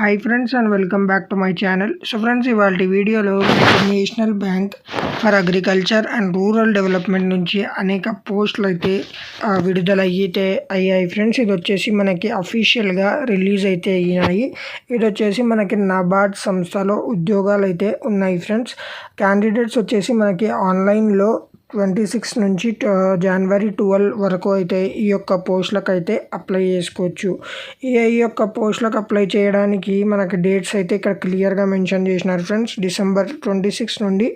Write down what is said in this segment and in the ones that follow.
Hi friends and welcome back to my channel so friends ఇవాళ వీడియోలో national bank for agriculture and rural development నుంచి అనేక పోస్టులు అయితే విడుదల అయితే అయ్యాయి. ఫ్రెండ్స్ ఇది వచ్చేసి మనకి అఫీషియల్గా రిలీజ్ అయితే అయ్యాయి ఇది వచ్చేసి మనకి నాబార్డ్ సంస్థలో ఉద్యోగాలు అయితే ఉన్నాయి. ఫ్రెండ్స్ క్యాండిడేట్స్ వచ్చేసి మనకి ఆన్లైన్లో ట్వంటీ సిక్స్ నుంచి జనవరి ట్వెల్వ్ వరకు అయితే ఈ యొక్క పోస్టులకు అయితే అప్లై చేసుకోవచ్చు. ఈ యొక్క పోస్టులకు అప్లై చేయడానికి మనకి డేట్స్ అయితే ఇక్కడ క్లియర్గా మెన్షన్ చేసినారు ఫ్రెండ్స్. డిసెంబర్ ట్వంటీ సిక్స్ నుండి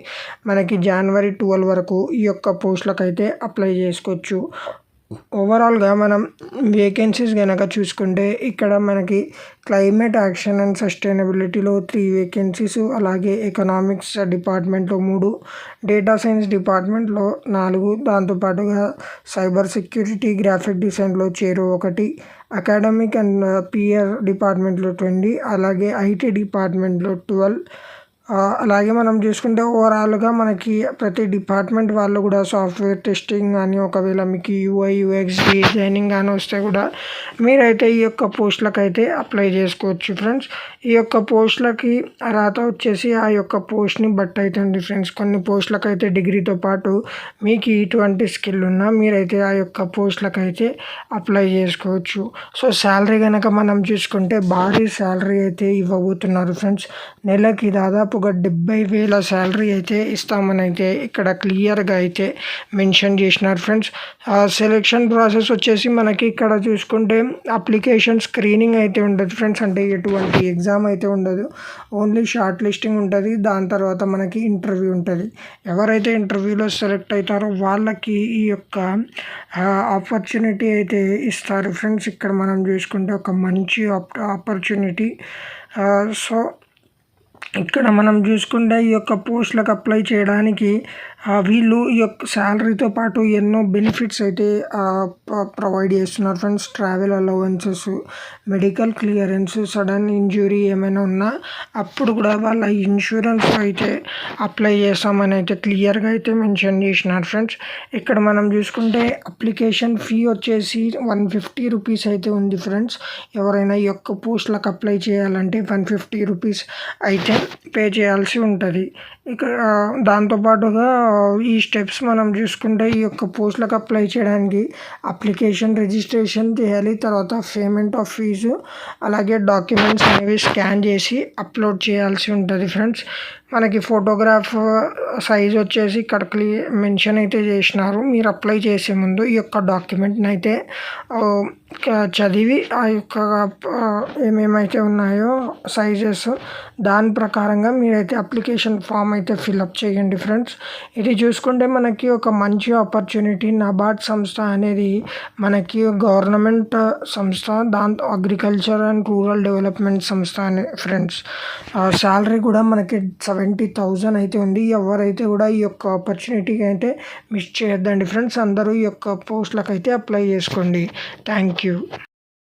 మనకి జనవరి ట్వెల్వ్ వరకు ఈ యొక్క పోస్టులకు అయితే అప్లై చేసుకోవచ్చు. ఓవరాల్గా మనం వేకెన్సీస్ కనుక చూసుకుంటే ఇక్కడ మనకి క్లైమేట్ యాక్షన్ అండ్ సస్టైనబిలిటీలో త్రీ వేకెన్సీస్ అలాగే ఎకనామిక్స్ డిపార్ట్మెంట్లో మూడు డేటా సైన్స్ డిపార్ట్మెంట్లో నాలుగు దాంతోపాటుగా సైబర్ సెక్యూరిటీ గ్రాఫిక్ డిజైన్లో చేరు ఒకటి అకాడమిక్ అండ్ పిఆర్ డిపార్ట్మెంట్లో ట్వంటీ అలాగే ఐటీ డిపార్ట్మెంట్లో ట్వెల్వ్ అలాగే మనం చూసుకుంటే ఓవరాల్గా మనకి ప్రతి డిపార్ట్మెంట్ వాళ్ళు కూడా సాఫ్ట్వేర్ టెస్టింగ్ కానీ ఒకవేళ మీకు యూఐ యూఎక్స్ డిజైనింగ్ కానీ వస్తే కూడా మీరైతే ఈ యొక్క పోస్టులకు అయితే అప్లై చేసుకోవచ్చు ఫ్రెండ్స్ ఈ యొక్క పోస్టులకి అర్హత వచ్చేసి ఆ యొక్క పోస్ట్ని బట్టి అయితే ఉంది ఫ్రెండ్స్ కొన్ని పోస్టులకు అయితే డిగ్రీతో పాటు మీకు ఇటువంటి స్కిల్ ఉన్నా మీరైతే ఆ యొక్క పోస్టులకు అయితే అప్లై చేసుకోవచ్చు. సో శాలరీ కనుక మనం చూసుకుంటే భారీ శాలరీ అయితే ఇవ్వబోతున్నారు ఫ్రెండ్స్ నెలకి దాదాపు దాదాపుగా డెబ్బై వేల శాలరీ అయితే ఇస్తామని అయితే ఇక్కడ క్లియర్గా అయితే మెన్షన్ చేసినారు ఫ్రెండ్స్. సెలెక్షన్ ప్రాసెస్ వచ్చేసి మనకి ఇక్కడ చూసుకుంటే అప్లికేషన్ స్క్రీనింగ్ అయితే ఉండదు ఫ్రెండ్స్. అంటే ఎటువంటి ఎగ్జామ్ అయితే ఉండదు. ఓన్లీ షార్ట్ లిస్టింగ్ ఉంటుంది. దాని తర్వాత మనకి ఇంటర్వ్యూ ఉంటుంది. ఎవరైతే ఇంటర్వ్యూలో సెలెక్ట్ అవుతారో వాళ్ళకి ఈ యొక్క ఆపర్చునిటీ అయితే ఇస్తారు ఫ్రెండ్స్. ఇక్కడ మనం చూసుకుంటే ఒక మంచి ఆపర్చునిటీ. సో ఇక్కడ మనం చూసుకుంటే ఈ యొక్క పోస్టులకు అప్లై చేయడానికి వీళ్ళు ఈ యొక్క శాలరీతో పాటు ఎన్నో బెనిఫిట్స్ అయితే ప్రొవైడ్ చేస్తున్నారు friends. Travel allowances medical clearance sudden injury ఏమైనా ఉన్నా అప్పుడు కూడా వాళ్ళ ఇన్సూరెన్స్ అయితే అప్లై చేస్తామని అయితే క్లియర్గా అయితే మెన్షన్ చేసినారు ఫ్రెండ్స్. ఇక్కడ మనం చూసుకుంటే అప్లికేషన్ ఫీ వచ్చేసి వన్ ఫిఫ్టీ రూపీస్ అయితే ఉంది ఫ్రెండ్స్. ఎవరైనా ఈ యొక్క పోస్టులకు అప్లై చేయాలంటే వన్ ఫిఫ్టీ రూపీస్ అయితే పే చేయాల్సి ఉంటుంది. ఇక్కడ దాంతోపాటుగా ఈ స్టెప్స్ మనం చూసుకుంటే ఈ యొక్క పోస్టులకు అప్లై చేయడానికి అప్లికేషన్ రిజిస్ట్రేషన్ చేయాలి తర్వాత పేమెంట్ ఆఫ్ ఫీజు అలాగే డాక్యుమెంట్స్ అనేవి స్కాన్ చేసి అప్లోడ్ చేయాల్సి ఉంటుంది ఫ్రెండ్స్. మనకి ఫోటోగ్రాఫ్ సైజ్ వచ్చేసి ఇక్కడ క్లీ మెన్షన్ అయితే చేసినారు. మీరు అప్లై చేసే ముందు ఈ యొక్క డాక్యుమెంట్ని అయితే చదివి ఆ యొక్క ఏమేమైతే ఉన్నాయో సైజెస్ దాని ప్రకారం ప్రకారంగా మీరైతే అప్లికేషన్ ఫామ్ అయితే ఫిల్అప్ చేయండి ఫ్రెండ్స్ ఇది చూసుకుంటే మనకి ఒక మంచి ఆపర్చునిటీ నబార్డ్ సంస్థ అనేది మనకి గవర్నమెంట్ సంస్థ దాంతో అగ్రికల్చర్ అండ్ రూరల్ డెవలప్మెంట్ సంస్థ అనే ఫ్రెండ్స్ శాలరీ కూడా మనకి సెవెంటీ థౌజండ్ అయితే ఉంది. ఎవరైతే కూడా ఈ యొక్క ఆపర్చునిటీకి అయితే మిస్ చేయొద్దండి ఫ్రెండ్స్ అందరూ ఈ యొక్క పోస్టులకు అయితే అప్లై చేసుకోండి. Thank you